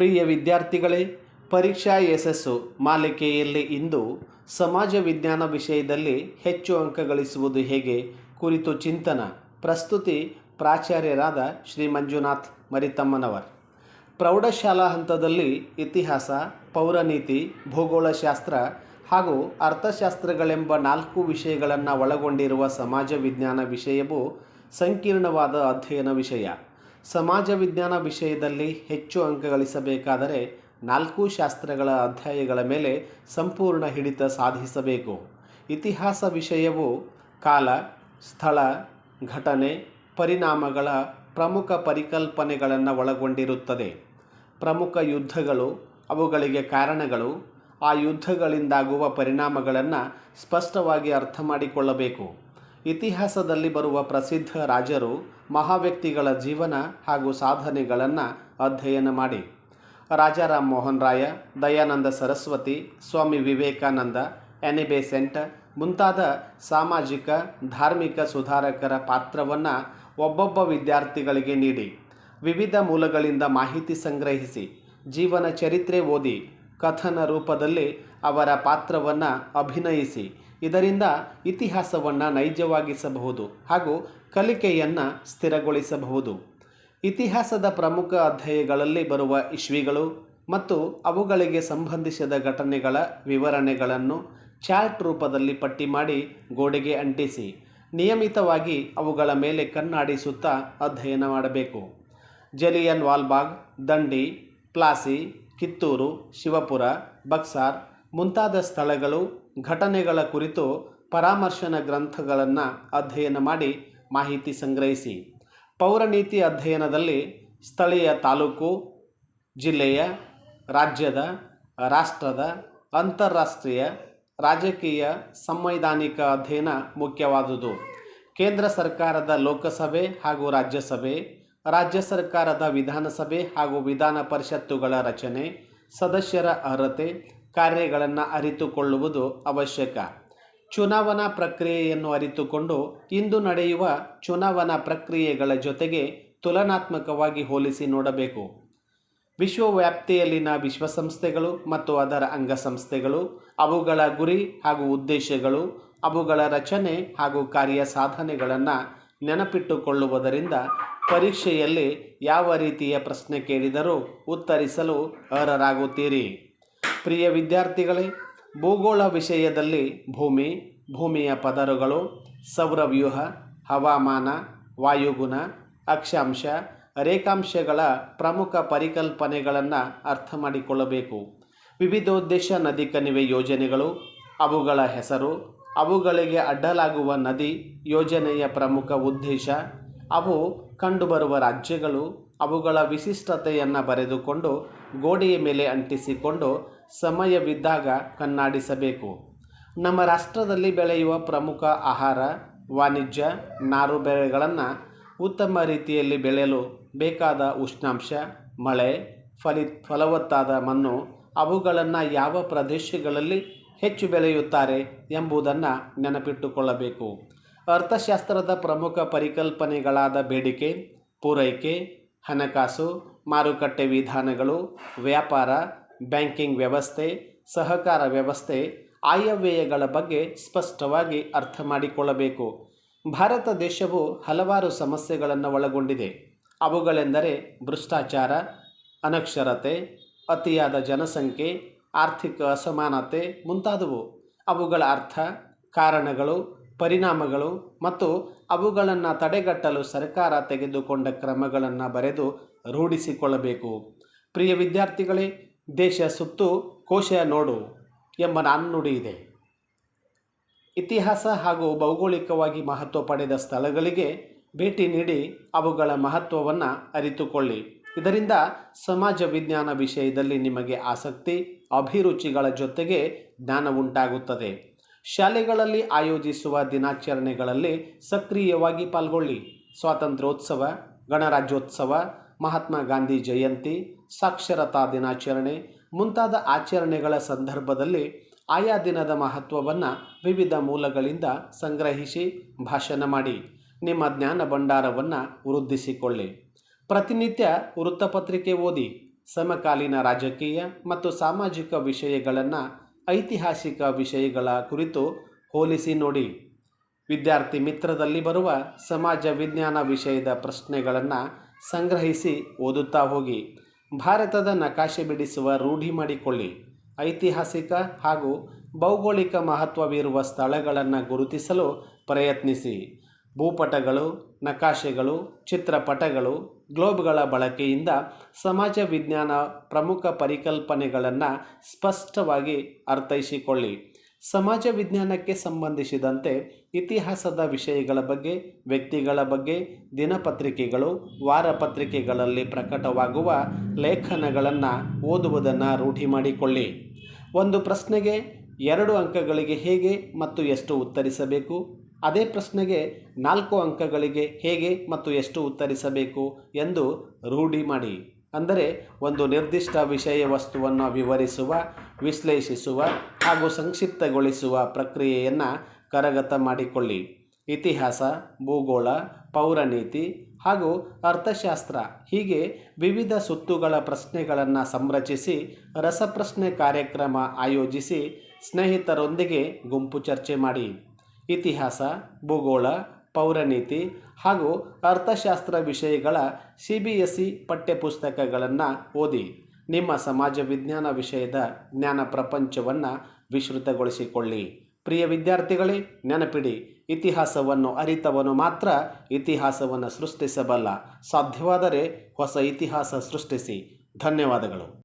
ಪ್ರಿಯ ವಿದ್ಯಾರ್ಥಿಗಳೇ, ಪರೀಕ್ಷಾ ಯಶಸ್ಸು ಮಾಲಿಕೆಯಲ್ಲಿ ಇಂದು ಸಮಾಜ ವಿಜ್ಞಾನ ವಿಷಯದಲ್ಲಿ ಹೆಚ್ಚು ಅಂಕ ಗಳಿಸುವುದು ಹೇಗೆ ಕುರಿತು ಚಿಂತನ. ಪ್ರಸ್ತುತಿ ಪ್ರಾಚಾರ್ಯರಾದ ಶ್ರೀ ಮಂಜುನಾಥ್ ಮರಿತಮ್ಮನವರ್. ಪ್ರೌಢಶಾಲಾ ಹಂತದಲ್ಲಿ ಇತಿಹಾಸ, ಪೌರನೀತಿ, ಭೂಗೋಳಶಾಸ್ತ್ರ ಹಾಗೂ ಅರ್ಥಶಾಸ್ತ್ರಗಳೆಂಬ ನಾಲ್ಕು ವಿಷಯಗಳನ್ನು ಒಳಗೊಂಡಿರುವ ಸಮಾಜ ವಿಜ್ಞಾನ ವಿಷಯವು ಸಂಕೀರ್ಣವಾದ ಅಧ್ಯಯನ ವಿಷಯ. ಸಮಾಜ ವಿಜ್ಞಾನ ವಿಷಯದಲ್ಲಿ ಹೆಚ್ಚು ಅಂಕ ಗಳಿಸಬೇಕಾದರೆ ನಾಲ್ಕು ಶಾಸ್ತ್ರಗಳ ಅಧ್ಯಾಯಗಳ ಮೇಲೆ ಸಂಪೂರ್ಣ ಹಿಡಿತ ಸಾಧಿಸಬೇಕು. ಇತಿಹಾಸ ವಿಷಯವು ಕಾಲ, ಸ್ಥಳ, ಘಟನೆ, ಪರಿಣಾಮಗಳ ಪ್ರಮುಖ ಪರಿಕಲ್ಪನೆಗಳನ್ನು ಒಳಗೊಂಡಿರುತ್ತದೆ. ಪ್ರಮುಖ ಯುದ್ಧಗಳು, ಅವುಗಳಿಗೆ ಕಾರಣಗಳು, ಆ ಯುದ್ಧಗಳಿಂದಾಗುವ ಪರಿಣಾಮಗಳನ್ನು ಸ್ಪಷ್ಟವಾಗಿ ಅರ್ಥ ಮಾಡಿಕೊಳ್ಳಬೇಕು ಇತಿಹಾಸದಲ್ಲಿ ಬರುವ ಪ್ರಸಿದ್ಧ ರಾಜರು ಮಹಾವ್ಯಕ್ತಿಗಳ ಜೀವನ ಹಾಗೂ ಸಾಧನೆಗಳನ್ನು ಅಧ್ಯಯನ ಮಾಡಿ. ರಾಜಾರಾಮ್ ಮೋಹನ್ ರಾಯ, ದಯಾನಂದ ಸರಸ್ವತಿ, ಸ್ವಾಮಿ ವಿವೇಕಾನಂದ, ಎನಿಬೆ ಬೆಸೆಂಟ್ ಮುಂತಾದ ಸಾಮಾಜಿಕ, ಧಾರ್ಮಿಕ ಸುಧಾರಕರ ಪಾತ್ರವನ್ನು ಒಬ್ಬೊಬ್ಬ ವಿದ್ಯಾರ್ಥಿಗಳಿಗೆ ನೀಡಿ. ವಿವಿಧ ಮೂಲಗಳಿಂದ ಮಾಹಿತಿ ಸಂಗ್ರಹಿಸಿ, ಜೀವನ ಚರಿತ್ರೆ ಓದಿ, ಕಥನ ರೂಪದಲ್ಲಿ ಅವರ ಪಾತ್ರವನ್ನು ಅಭಿನಯಿಸಿ ಇದರಿಂದ ಇತಿಹಾಸವನ್ನು ನೈಜವಾಗಿಸಬಹುದು ಹಾಗೂ ಕಲಿಕೆಯನ್ನು ಸ್ಥಿರಗೊಳಿಸಬಹುದು. ಇತಿಹಾಸದ ಪ್ರಮುಖ ಅಧ್ಯಾಯಗಳಲ್ಲಿ ಬರುವ ಇಶ್ವಿಗಳು ಮತ್ತು ಅವುಗಳಿಗೆ ಸಂಬಂಧಿಸಿದ ಘಟನೆಗಳ ವಿವರಣೆಗಳನ್ನು ಚಾರ್ಟ್ ರೂಪದಲ್ಲಿ ಪಟ್ಟಿ ಮಾಡಿ ಗೋಡೆಗೆ ಅಂಟಿಸಿ, ನಿಯಮಿತವಾಗಿ ಅವುಗಳ ಮೇಲೆ ಕಣ್ಣಾಡಿಸುತ್ತಾ ಅಧ್ಯಯನ ಮಾಡಬೇಕು. ಜಲಿಯನ್ ವಾಲ್ಬಾಗ್, ದಂಡಿ, ಪ್ಲಾಸಿ, ಕಿತ್ತೂರು, ಶಿವಪುರ, ಬಕ್ಸಾರ್ ಮುಂತಾದ ಸ್ಥಳಗಳು ಘಟನೆಗಳ ಕುರಿತು ಪರಾಮರ್ಶನ ಗ್ರಂಥಗಳನ್ನು ಅಧ್ಯಯನ ಮಾಡಿ ಮಾಹಿತಿ ಸಂಗ್ರಹಿಸಿ. ಪೌರನೀತಿ ಅಧ್ಯಯನದಲ್ಲಿ ಸ್ಥಳೀಯ ತಾಲೂಕು, ಜಿಲ್ಲೆಯ, ರಾಜ್ಯದ, ರಾಷ್ಟ್ರದ, ಅಂತಾರಾಷ್ಟ್ರೀಯ, ರಾಜಕೀಯ, ಸಂವೈಧಾನಿಕ ಅಧ್ಯಯನ ಮುಖ್ಯವಾದುದು. ಕೇಂದ್ರ ಸರ್ಕಾರದ ಲೋಕಸಭೆ ಹಾಗೂ ರಾಜ್ಯಸಭೆ, ರಾಜ್ಯ ಸರ್ಕಾರದ ವಿಧಾನಸಭೆ ಹಾಗೂ ವಿಧಾನ ಪರಿಷತ್ತುಗಳ ರಚನೆ, ಸದಸ್ಯರ ಅರ್ಹತೆ ಕಾರ್ಯಗಳನ್ನು ಅರಿತುಕೊಳ್ಳುವುದು ಅವಶ್ಯಕ. ಚುನಾವಣಾ ಪ್ರಕ್ರಿಯೆಯನ್ನು ಅರಿತುಕೊಂಡು ಇಂದು ನಡೆಯುವ ಚುನಾವಣಾ ಪ್ರಕ್ರಿಯೆಗಳ ಜೊತೆಗೆ ತುಲನಾತ್ಮಕವಾಗಿ ಹೋಲಿಸಿ ನೋಡಬೇಕು. ವಿಶ್ವವ್ಯಾಪ್ತಿಯಲ್ಲಿನ ವಿಶ್ವಸಂಸ್ಥೆಗಳು ಮತ್ತು ಅದರ ಅಂಗಸಂಸ್ಥೆಗಳು, ಅವುಗಳ ಗುರಿ ಹಾಗೂ ಉದ್ದೇಶಗಳು, ಅವುಗಳ ರಚನೆ ಹಾಗೂ ಕಾರ್ಯ ಸಾಧನೆಗಳನ್ನು ನೆನಪಿಟ್ಟುಕೊಳ್ಳುವುದರಿಂದ ಪರೀಕ್ಷೆಯಲ್ಲಿ ಯಾವ ರೀತಿಯ ಪ್ರಶ್ನೆ ಕೇಳಿದರೂ ಉತ್ತರಿಸಲು ಅರ್ಹರಾಗುತ್ತೀರಿ. ಪ್ರಿಯ ವಿದ್ಯಾರ್ಥಿಗಳೇ, ಭೂಗೋಳ ವಿಷಯದಲ್ಲಿ ಭೂಮಿ, ಭೂಮಿಯ ಪದರುಗಳು ಸೌರವ್ಯೂಹ ಹವಾಮಾನ, ವಾಯುಗುಣ, ಅಕ್ಷಾಂಶ, ರೇಖಾಂಶಗಳ ಪ್ರಮುಖ ಪರಿಕಲ್ಪನೆಗಳನ್ನು ಅರ್ಥ ಮಾಡಿಕೊಳ್ಳಬೇಕು. ವಿವಿಧೋದ್ದೇಶ ನದಿ ಕಣಿವೆ ಯೋಜನೆಗಳು, ಅವುಗಳ ಹೆಸರು, ಅವುಗಳಿಗೆ ಅಡ್ಡಲಾಗುವ ನದಿ ಯೋಜನೆಯ ಪ್ರಮುಖ ಉದ್ದೇಶ, ಅವು ಕಂಡುಬರುವ ರಾಜ್ಯಗಳು, ಅವುಗಳ ವಿಶಿಷ್ಟತೆಯನ್ನು ಬರೆದುಕೊಂಡು ಗೋಡೆಯ ಮೇಲೆ ಅಂಟಿಸಿಕೊಂಡು ಸಮಯವಿದ್ದಾಗ ಕನ್ನಾಡಿಸಬೇಕು. ನಮ್ಮ ರಾಷ್ಟ್ರದಲ್ಲಿ ಬೆಳೆಯುವ ಪ್ರಮುಖ ಆಹಾರ, ವಾಣಿಜ್ಯ ನಾರು ಬೆಳೆಗಳನ್ನು ಉತ್ತಮ ರೀತಿಯಲ್ಲಿ ಬೆಳೆಯಲು ಬೇಕಾದ ಉಷ್ಣಾಂಶ, ಮಳೆ, ಫಲಿ, ಫಲವತ್ತಾದ ಮಣ್ಣು, ಅವುಗಳನ್ನು ಯಾವ ಪ್ರದೇಶಗಳಲ್ಲಿ ಹೆಚ್ಚು ಬೆಳೆಯುತ್ತಾರೆ ಎಂಬುದನ್ನು ನೆನಪಿಟ್ಟುಕೊಳ್ಳಬೇಕು. ಅರ್ಥಶಾಸ್ತ್ರದ ಪ್ರಮುಖ ಪರಿಕಲ್ಪನೆಗಳಾದ ಬೇಡಿಕೆ, ಪೂರೈಕೆ, ಹಣಕಾಸು, ಮಾರುಕಟ್ಟೆ ವಿಧಾನಗಳು, ವ್ಯಾಪಾರ ಬ್ಯಾಂಕಿಂಗ್ ವ್ಯವಸ್ಥೆ, ಸಹಕಾರ ವ್ಯವಸ್ಥೆ, ಆಯವ್ಯಯಗಳ ಬಗ್ಗೆ ಸ್ಪಷ್ಟವಾಗಿ ಅರ್ಥ ಮಾಡಿಕೊಳ್ಳಬೇಕು. ಭಾರತ ದೇಶವು ಹಲವಾರು ಸಮಸ್ಯೆಗಳನ್ನು ಒಳಗೊಂಡಿದೆ. ಅವುಗಳೆಂದರೆ ಭ್ರಷ್ಟಾಚಾರ, ಅನಕ್ಷರತೆ, ಅತಿಯಾದ ಜನಸಂಖ್ಯೆ, ಆರ್ಥಿಕ ಅಸಮಾನತೆ ಮುಂತಾದವು. ಅವುಗಳ ಅರ್ಥ, ಕಾರಣಗಳು, ಪರಿಣಾಮಗಳು ಮತ್ತು ಅವುಗಳನ್ನು ತಡೆಗಟ್ಟಲು ಸರ್ಕಾರ ತೆಗೆದುಕೊಂಡ ಕ್ರಮಗಳನ್ನು ಬರೆದು ರೂಢಿಸಿಕೊಳ್ಳಬೇಕು. ಪ್ರಿಯ ವಿದ್ಯಾರ್ಥಿಗಳೇ ದೇಶ ಸುತ್ತು ಕೋಶ ನೋಡು ಎಂಬ ನಾಣ್ಣುಡಿ ಇದೆ. ಇತಿಹಾಸ ಹಾಗೂ ಭೌಗೋಳಿಕವಾಗಿ ಮಹತ್ವ ಪಡೆದ ಸ್ಥಳಗಳಿಗೆ ಭೇಟಿ ನೀಡಿ ಅವುಗಳ ಮಹತ್ವವನ್ನು ಅರಿತುಕೊಳ್ಳಿ. ಇದರಿಂದ ಸಮಾಜ ವಿಜ್ಞಾನ ವಿಷಯದಲ್ಲಿ ನಿಮಗೆ ಆಸಕ್ತಿ, ಅಭಿರುಚಿಗಳ ಜೊತೆಗೆ ಜ್ಞಾನ ಉಂಟಾಗುತ್ತದೆ ಶಾಲೆಗಳಲ್ಲಿ ಆಯೋಜಿಸುವ ದಿನಾಚರಣೆಗಳಲ್ಲಿ ಸಕ್ರಿಯವಾಗಿ ಪಾಲ್ಗೊಳ್ಳಿ. ಸ್ವಾತಂತ್ರ್ಯೋತ್ಸವ, ಗಣರಾಜ್ಯೋತ್ಸವ ಮಹಾತ್ಮ ಗಾಂಧಿ ಜಯಂತಿ, ಸಾಕ್ಷರತಾ ದಿನಾಚರಣೆ ಮುಂತಾದ ಆಚರಣೆಗಳ ಸಂದರ್ಭದಲ್ಲಿ ಆಯಾ ದಿನದ ಮಹತ್ವವನ್ನು ವಿವಿಧ ಮೂಲಗಳಿಂದ ಸಂಗ್ರಹಿಸಿ ಭಾಷಣ ಮಾಡಿ. ನಿಮ್ಮ ಜ್ಞಾನ ಭಂಡಾರವನ್ನು ವೃದ್ಧಿಸಿಕೊಳ್ಳಿ. ಪ್ರತಿನಿತ್ಯ ವೃತ್ತಪತ್ರಿಕೆ ಓದಿ, ಸಮಕಾಲೀನ ರಾಜಕೀಯ ಮತ್ತು ಸಾಮಾಜಿಕ ವಿಷಯಗಳನ್ನು ಐತಿಹಾಸಿಕ ವಿಷಯಗಳ ಕುರಿತು ಹೋಲಿಸಿ ನೋಡಿ. ವಿದ್ಯಾರ್ಥಿ ಮಿತ್ರದಲ್ಲಿ ಬರುವ ಸಮಾಜ ವಿಜ್ಞಾನ ವಿಷಯದ ಪ್ರಶ್ನೆಗಳನ್ನು ಸಂಗ್ರಹಿಸಿ ಓದುತ್ತಾ ಹೋಗಿ. ಭಾರತದ ನಕಾಶೆ ಬಿಡಿಸುವ ರೂಢಿ ಮಾಡಿಕೊಳ್ಳಿ. ಐತಿಹಾಸಿಕ ಹಾಗೂ ಭೌಗೋಳಿಕ ಮಹತ್ವವಿರುವ ಸ್ಥಳಗಳನ್ನು ಗುರುತಿಸಲು ಪ್ರಯತ್ನಿಸಿ. ಭೂಪಟಗಳು, ನಕಾಶೆಗಳು, ಚಿತ್ರಪಟಗಳು, ಗ್ಲೋಬ್ಗಳ ಬಳಕೆಯಿಂದ ಸಮಾಜ ವಿಜ್ಞಾನ ಪ್ರಮುಖ ಪರಿಕಲ್ಪನೆಗಳನ್ನು ಸ್ಪಷ್ಟವಾಗಿ ಅರ್ಥೈಸಿಕೊಳ್ಳಿ. ಸಮಾಜ ವಿಜ್ಞಾನಕ್ಕೆ ಸಂಬಂಧಿಸಿದಂತೆ ಇತಿಹಾಸದ ವಿಷಯಗಳ ಬಗ್ಗೆ, ವ್ಯಕ್ತಿಗಳ ಬಗ್ಗೆ, ದಿನಪತ್ರಿಕೆಗಳು, ವಾರಪತ್ರಿಕೆಗಳಲ್ಲಿ ಪ್ರಕಟವಾಗುವ ಲೇಖನಗಳನ್ನು ಓದುವುದನ್ನು ರೂಢಿ ಮಾಡಿಕೊಳ್ಳಿ. ಒಂದು ಪ್ರಶ್ನೆಗೆ ಎರಡು ಅಂಕಗಳಿಗೆ ಹೇಗೆ ಮತ್ತು ಎಷ್ಟು ಉತ್ತರಿಸಬೇಕು? ಅದೇ ಪ್ರಶ್ನೆಗೆ ನಾಲ್ಕು ಅಂಕಗಳಿಗೆ ಹೇಗೆ ಮತ್ತು ಎಷ್ಟು ಉತ್ತರಿಸಬೇಕು ಎಂದು ರೂಢಿ ಮಾಡಿ. ಅಂದರೆ ಒಂದು ನಿರ್ದಿಷ್ಟ ವಿಷಯ ವಸ್ತುವನ್ನು ವಿವರಿಸುವ, ವಿಶ್ಲೇಷಿಸುವ ಹಾಗೂ ಸಂಕ್ಷಿಪ್ತಗೊಳಿಸುವ ಪ್ರಕ್ರಿಯೆಯನ್ನು ಕರಗತ ಮಾಡಿಕೊಳ್ಳಿ. ಇತಿಹಾಸ, ಭೂಗೋಳ, ಪೌರನೀತಿ ಹಾಗೂ ಅರ್ಥಶಾಸ್ತ್ರ ಹೀಗೆ ವಿವಿಧ ಸುತ್ತುಗಳ ಪ್ರಶ್ನೆಗಳನ್ನು ಸಂರಚಿಸಿ, ರಸಪ್ರಶ್ನೆ ಕಾರ್ಯಕ್ರಮ ಆಯೋಜಿಸಿ ಸ್ನೇಹಿತರೊಂದಿಗೆ ಗುಂಪು ಚರ್ಚೆ ಮಾಡಿ. ಇತಿಹಾಸ, ಭೂಗೋಳ ಪೌರನೀತಿ ಹಾಗೂ ಅರ್ಥಶಾಸ್ತ್ರ ವಿಷಯಗಳ ಸಿ ಬಿ ಎಸ್ ಇ ಪಠ್ಯಪುಸ್ತಕಗಳನ್ನು ಓದಿ ನಿಮ್ಮ ಸಮಾಜ ವಿಜ್ಞಾನ ವಿಷಯದ ಜ್ಞಾನ ಪ್ರಪಂಚವನ್ನು ವಿಸ್ತೃತಗೊಳಿಸಿಕೊಳ್ಳಿ. ಪ್ರಿಯ ವಿದ್ಯಾರ್ಥಿಗಳೇ, ನೆನಪಿಡಿ, ಇತಿಹಾಸವನ್ನು ಅರಿತವನು ಮಾತ್ರ ಇತಿಹಾಸವನ್ನು ಸೃಷ್ಟಿಸಬಲ್ಲ. ಸಾಧ್ಯವಾದರೆ ಹೊಸ ಇತಿಹಾಸ ಸೃಷ್ಟಿಸಿ. ಧನ್ಯವಾದಗಳು.